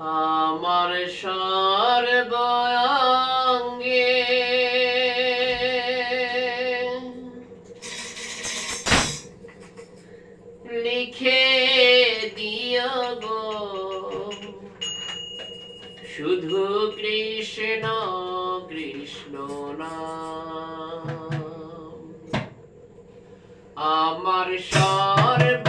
আমার সর্বাঙ্গে। লিখে দিও গো। শুধু কৃষ্ণ কৃষ্ণ না আমার সর্ব